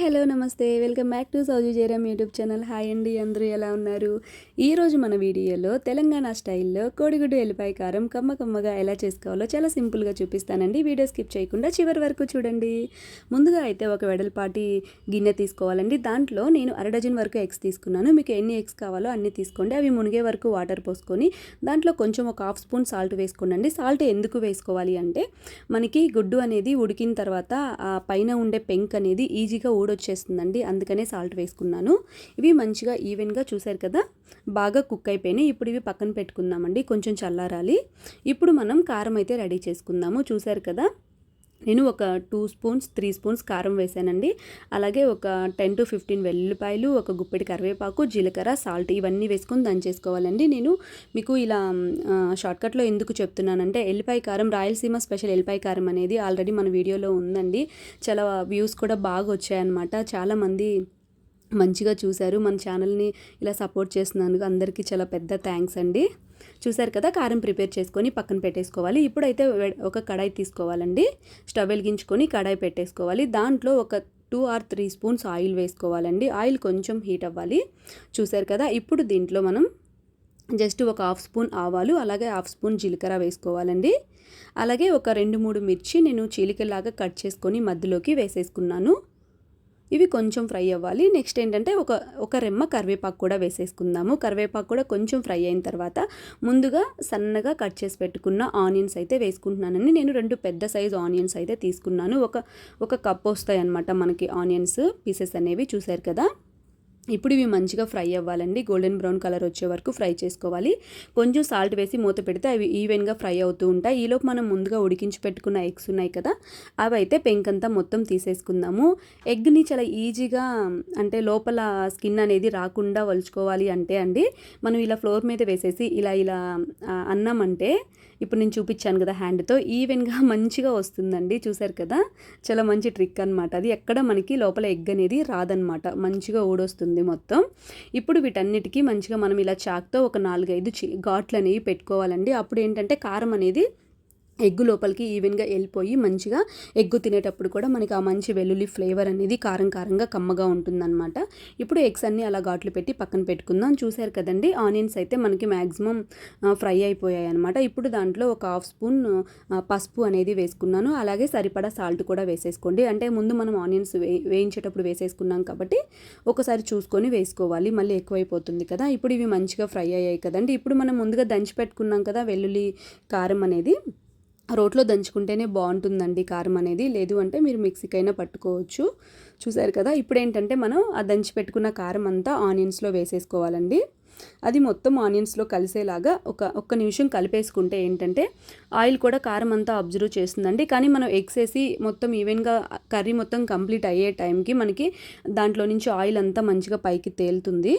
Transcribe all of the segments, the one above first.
Hello నమస్తే. Welcome back to సౌజీ Jayaram YouTube channel. Hi అండి అందరూ ఎలా ఉన్నారు? ఈరోజు మన వీడియోలో తెలంగాణ స్టైల్లో కోడిగుడ్డు ఎల్లిపాయ కారం కమ్మ కమ్మగా ఎలా చేసుకోవాలో చాలా సింపుల్గా చూపిస్తానండి. వీడియో స్కిప్ చేయకుండా చివరి వరకు చూడండి. ముందుగా అయితే ఒక వెడల్పాటి గిన్నె తీసుకోవాలండి. దాంట్లో నేను అర డజన్ వరకు ఎగ్స్ తీసుకున్నాను. మీకు ఎన్ని ఎగ్స్ కావాలో అన్ని తీసుకోండి. అవి మునిగే వరకు వాటర్ పోసుకొని దాంట్లో కొంచెం ఒక హాఫ్ స్పూన్ సాల్ట్ వేసుకోండి సాల్ట్ ఎందుకు వేసుకోవాలి అంటే మనకి గుడ్డు అనేది ఉడికిన తర్వాత ఆ పైన ఉండే పెంక్ అనేది ఈజీగా ఊడొచ్చేస్తుందండి అందుకనే సాల్ట్ వేసుకున్నాను. ఇవి మంచిగా ఈవెన్గా చూసారు కదా బాగా కుక్ అయిపోయినాయి. ఇప్పుడు ఇవి పక్కన పెట్టుకుందామండి. కొంచెం చల్లారాలి. ఇప్పుడు మనం కారం అయితే రెడీ చేసుకుందాము. చూసారు కదా నేను ఒక టూ స్పూన్స్ త్రీ స్పూన్స్ కారం వేసానండి. అలాగే ఒక టెన్ టు ఫిఫ్టీన్ వెల్లుల్లిపాయలు ఒక గుప్పెడి కరివేపాకు జీలకర్ర సాల్ట్ ఇవన్నీ వేసుకొని దంచేసుకోవాలండి. నేను మీకు ఇలా షార్ట్కట్లో ఎందుకు చెప్తున్నానంటే ఎల్లిపాయ కారం రాయలసీమ స్పెషల్ ఎల్లిపాయ కారం అనేది ఆల్రెడీ మన వీడియోలో ఉందండి. చాలా వ్యూస్ కూడా బాగా వచ్చాయన్నమాట. చాలామంది మంచిగా చూశారు. మన ఛానల్ని ఇలా సపోర్ట్ చేస్తున్నందుకు అందరికీ చాలా పెద్ద థ్యాంక్స్ అండి. చూసారు కదా కారం ప్రిపేర్ చేసుకొని పక్కన పెట్టేసుకోవాలి. ఇప్పుడైతే ఒక కడాయి తీసుకోవాలండి. స్టవ్ వెలిగించుకొని కడాయి పెట్టేసుకోవాలి. దాంట్లో ఒక two or three spoons oil వేసుకోవాలండి. ఆయిల్ కొంచెం హీట్ అవ్వాలి. చూసారు కదా ఇప్పుడు దీంట్లో మనం జస్ట్ ఒక హాఫ్ స్పూన్ ఆవాలు అలాగే హాఫ్ స్పూన్ జీలకర్ర వేసుకోవాలండి. అలాగే ఒక రెండు మూడు మిర్చి నేను చీలికలాగా కట్ చేసుకొని మధ్యలోకి వేసేసుకున్నాను. ఇవి కొంచెం ఫ్రై అవ్వాలి. నెక్స్ట్ ఏంటంటే ఒక ఒక రెమ్మ కరివేపాకు కూడా వేసేసుకుందాము. కరివేపాకు కూడా కొంచెం ఫ్రై అయిన తర్వాత ముందుగా సన్నగా కట్ చేసి పెట్టుకున్న ఆనియన్స్ అయితే వేసుకుంటున్నానండి. నేను రెండు పెద్ద సైజు ఆనియన్స్ అయితే తీసుకున్నాను. ఒక ఒక కప్ వస్తాయి అనమాట మనకి ఆనియన్స్ పీసెస్ అనేవి చూసారు కదా? ఇప్పుడు ఇవి మంచిగా ఫ్రై అవ్వాలండి. గోల్డెన్ బ్రౌన్ కలర్ వచ్చే వరకు ఫ్రై చేసుకోవాలి. కొంచెం సాల్ట్ వేసి మూత పెడితే అవి ఈవెన్గా ఫ్రై అవుతూ ఉంటాయి. ఈలోపు మనం ముందుగా ఉడికించి పెట్టుకున్న ఎగ్స్ ఉన్నాయి కదా అవి అయితే పెంకంతా మొత్తం తీసేసుకుందాము. ఎగ్ని చాలా ఈజీగా అంటే లోపల స్కిన్ అనేది రాకుండా వలుచుకోవాలి అంటే అండి మనం ఇలా ఫ్లోర్ మీద వేసేసి ఇలా ఇలా అన్నామంటే ఇప్పుడు నేను చూపించాను కదా హ్యాండ్తో ఈవెన్గా మంచిగా వస్తుందండి. చూసారు కదా? చాలా మంచి ట్రిక్ అనమాట అది ఎక్కడ మనకి లోపల ఎగ్ అనేది రాదనమాట మంచిగా ఊడొస్తుంది. మొత్తం. ఇప్పుడు వీటన్నిటికీ మంచిగా మనం ఇలా చాక్తో ఒక నాలుగైదు ఘాట్లు అనేవి పెట్టుకోవాలండి. అప్పుడు ఏంటంటే కారం అనేది ఎగ్గు లోపలికి ఈవెన్గా వెళ్ళిపోయి మంచిగా ఎగ్గు తినేటప్పుడు కూడా మనకి ఆ మంచి వెల్లుల్లి ఫ్లేవర్ అనేది కారం కారంగా కమ్మగా ఉంటుందన్నమాట. ఇప్పుడు ఎగ్స్ అన్నీ అలా ఘాట్లు పెట్టి పక్కన పెట్టుకుందాం. చూసారు కదండి ఆనియన్స్ అయితే మనకి మ్యాక్సిమం ఫ్రై అయిపోయాయి అనమాట ఇప్పుడు దాంట్లో ఒక హాఫ్ స్పూన్ పసుపు అనేది వేసుకున్నాను. అలాగే సరిపడా సాల్ట్ కూడా వేసేసుకోండి. అంటే ముందు మనం ఆనియన్స్ వే వేయించేటప్పుడు వేసేసుకున్నాం కాబట్టి ఒకసారి చూసుకొని వేసుకోవాలి. మళ్ళీ ఎక్కువైపోతుంది కదా. ఇప్పుడు ఇవి మంచిగా ఫ్రై అయ్యాయి కదండి. ఇప్పుడు మనం ముందుగా దంచి పెట్టుకున్నాం కదా వెల్లుల్లి కారం అనేది. రోట్లో దంచుకుంటేనే బాగుంటుందండి కారం అనేది. లేదు అంటే మీరు మిక్సీకైనా పట్టుకోవచ్చు. చూసారు కదా ఇప్పుడు ఏంటంటే మనం ఆ దంచి పెట్టుకున్న కారం అంతా ఆనియన్స్లో వేసేసుకోవాలండి. అది మొత్తం ఆనియన్స్లో కలిసేలాగా ఒక ఒక్క నిమిషం కలిపేసుకుంటే ఏంటంటే ఆయిల్ కూడా కారం అంతా అబ్జర్వ్ చేస్తుందండి. కానీ మనం ఎగ్స్ వేసి మొత్తం ఈవెన్గా కర్రీ మొత్తం కంప్లీట్ అయ్యే టైంకి మనకి దాంట్లో నుంచి ఆయిల్ అంతా మంచిగా పైకి తేలుతుంది.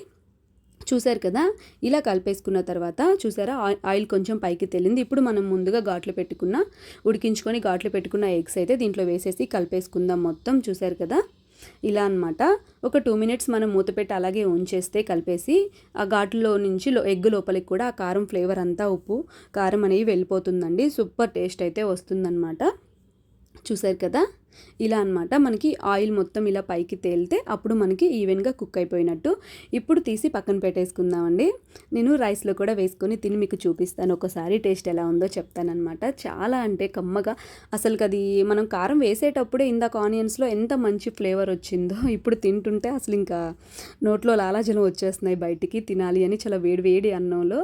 చూసారు కదా? ఇలా కలిపేసుకున్న తర్వాత చూసారా? ఆయిల్ కొంచెం పైకి తేలింది. ఇప్పుడు మనం ముందుగా ఘాట్లు పెట్టుకున్న ఉడికించుకొని ఘాట్లు పెట్టుకున్న ఎగ్స్ అయితే దీంట్లో వేసేసి కలిపేసుకుందాం మొత్తం. చూసారు కదా? ఇలా అనమాట ఒక టూ మినిట్స్ మనం మూత పెట్టి అలాగే ఉంచేస్తే కలిపేసి ఆ ఘాట్లో నుంచి ఎగ్ లోపలికి కూడా ఆ కారం ఫ్లేవర్ అంతా ఉప్పు కారం అనేవి వెళ్ళిపోతుందండి. సూపర్ టేస్ట్ అయితే వస్తుందన్నమాట. చూసారు కదా? ఇలా అనమాట మనకి ఆయిల్ మొత్తం ఇలా పైకి తేలితే అప్పుడు మనకి ఈవెన్గా కుక్ అయిపోయినట్టు. ఇప్పుడు తీసి పక్కన పెట్టేసుకుందామండి. నేను రైస్లో కూడా వేసుకొని తిని మీకు చూపిస్తాను. ఒకసారి టేస్ట్ ఎలా ఉందో చెప్తానమాట చాలా అంటే కమ్మగా. అసలు అది మనం కారం వేసేటప్పుడే ఇందాక ఆనియన్స్లో ఎంత మంచి ఫ్లేవర్ వచ్చిందో. ఇప్పుడు తింటుంటే అసలు ఇంకా నోట్లో లాలాజలం వచ్చేస్తున్నాయి బయటికి. తినాలి అని చాలా వేడి వేడి అన్నంలో.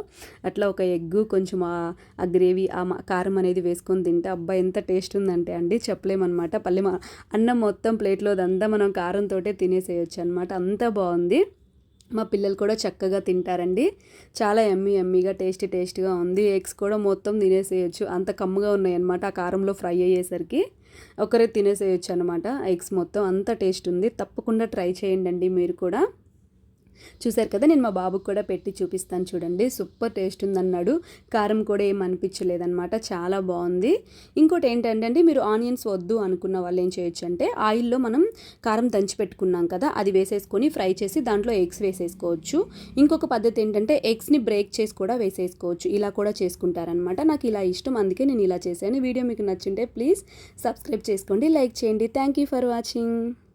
అట్లా ఒక ఎగ్గు కొంచెం ఆ గ్రేవీ ఆ కారం అనేది వేసుకొని తింటే అబ్బా ఎంత టేస్ట్ ఉందంటే అండి. చెప్పలేమన్నమాట. పల్లె మళ్ళీ మా అన్నం మొత్తం ప్లేట్లో అదంతా మనం కారంతో తినేసేయచ్చు అనమాట అంత బాగుంది. మా పిల్లలు కూడా చక్కగా తింటారండి. చాలా ఎమ్మీ ఎమ్మీగా టేస్టీ టేస్ట్గా ఉంది. ఎగ్స్ కూడా మొత్తం తినేసేయచ్చు. అంత కమ్మగా ఉన్నాయి అనమాట ఆ కారంలో ఫ్రై అయ్యేసరికి. ఒకరే తినేసేయచ్చు అనమాట ఎగ్స్ మొత్తం అంత టేస్ట్ ఉంది. తప్పకుండా ట్రై చేయండి మీరు కూడా. చూశారు కదా నేను మా బాబుకి కూడా పెట్టి చూపిస్తాను చూడండి. సూపర్ టేస్ట్ ఉందన్నాడు. కారం కూడా ఏం అనిపించలేదన్నమాట. చాలా బాగుంది. ఇంకోటి ఏంటంటే మీరు ఆనియన్స్ వద్దు అనుకున్న వాళ్ళు ఏం చేయొచ్చు అంటే ఆయిల్లో మనం కారం దంచి పెట్టుకున్నాం కదా అది వేసేసుకొని ఫ్రై చేసి దాంట్లో ఎగ్స్ వేసేసుకోవచ్చు. ఇంకొక పద్ధతి ఏంటంటే ఎగ్స్ని బ్రేక్ చేసి కూడా వేసేసుకోవచ్చు. ఇలా కూడా చేసుకుంటారనమాట నాకు ఇలా ఇష్టం అందుకే నేను ఇలా చేశాను. వీడియో మీకు నచ్చుంటే ప్లీజ్ సబ్స్క్రైబ్ చేసుకోండి లైక్ చేయండి. Thank you for watching.